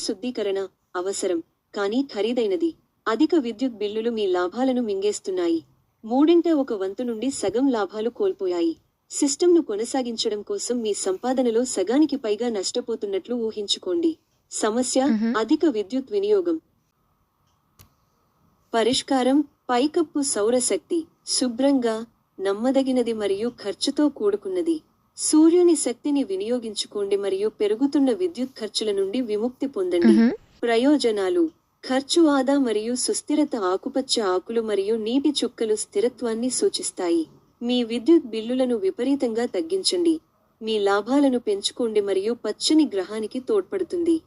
శుద్ధీకరణ అవసరం కానీ ఖరీదైనది. అధిక విద్యుత్ బిల్లులు మీ లాభాలను మింగేస్తున్నాయి. మూడింట ఒక వంతు నుండి సగం లాభాలు కోల్పోయాయి. సిస్టమ్ను కొనసాగించడం కోసం మీ సంపాదనలో సగానికి పైగా నష్టపోతున్నట్లు ఊహించుకోండి. సమస్య. అధిక విద్యుత్ వినియోగం. పరిష్కారం పైకప్పు సౌరశక్తి. శుభ్రంగా నమ్మదగినది మరియు ఖర్చుతో కూడుకున్నది. సూర్యుని శక్తిని వినియోగించుకోండి మరియు పెరుగుతున్న విద్యుత్ ఖర్చుల నుండి విముక్తి పొందండి. ప్రయోజనాలు. ఖర్చు ఆదా మరియు సుస్థిరత ఆకుపచ్చ ఆకులు మరియు నీటి చుక్కలు స్థిరత్వాన్ని సూచిస్తాయి. మీ విద్యుత్ బిల్లులను విపరీతంగా తగ్గించండి. మీ లాభాలను పెంచుకోండి మరియు పచ్చని గ్రహానికి తోడ్పడుతుంది.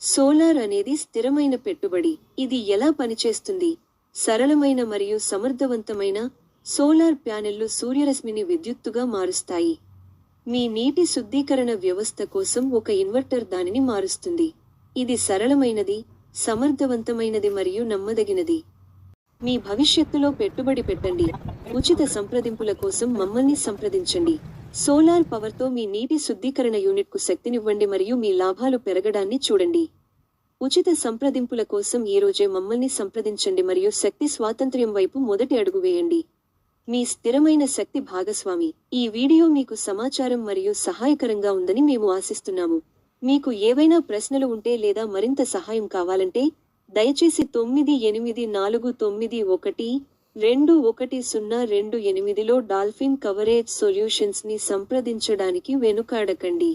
సోలార్ అనేది స్థిరమైన పెట్టుబడి. ఇది ఎలా పనిచేస్తుంది? సరళమైన మరియు సమర్థవంతమైన సోలార్ ప్యానెల్లు సూర్యరశ్మిని విద్యుత్తుగా మారుస్తాయి. మీ నీటి శుద్ధీకరణ వ్యవస్థ కోసం ఒక ఇన్వర్టర్ దానిని మారుస్తుంది. ఇది సరళమైనది సమర్థవంతమైనది మరియు నమ్మదగినది. మీ భవిష్యత్తులో పెట్టుబడి పెట్టండి. ఉచిత సంప్రదింపుల కోసం మమ్మల్ని సంప్రదించండి. సోలార్ పవర్తో మీ నీటి శుద్ధీకరణ యూనిట్కు శక్తినివ్వండి మరియు మీ లాభాలు పెరగడాన్ని చూడండి. ఉచిత సంప్రదింపుల కోసం ఈ రోజే మమ్మల్ని సంప్రదించండి మరియు శక్తి స్వాతంత్ర్యం వైపు మొదటి అడుగు వేయండి. మీ స్థిరమైన శక్తి భాగస్వామి. ఈ వీడియో మీకు సమాచారం మరియు సహాయకరంగా ఉందని మేము ఆశిస్తున్నాము. మీకు ఏవైనా ప్రశ్నలు ఉంటే లేదా మరింత సహాయం కావాలంటే దయచేసి తొమ్మిది ఎనిమిది నాలుగు తొమ్మిది ఒకటి రెండు ఒకటి సున్నా రెండు ఎనిమిదిలో డాల్ఫిన్ కవరేజ్ సొల్యూషన్స్ని సంప్రదించడానికి వెనుకాడకండి.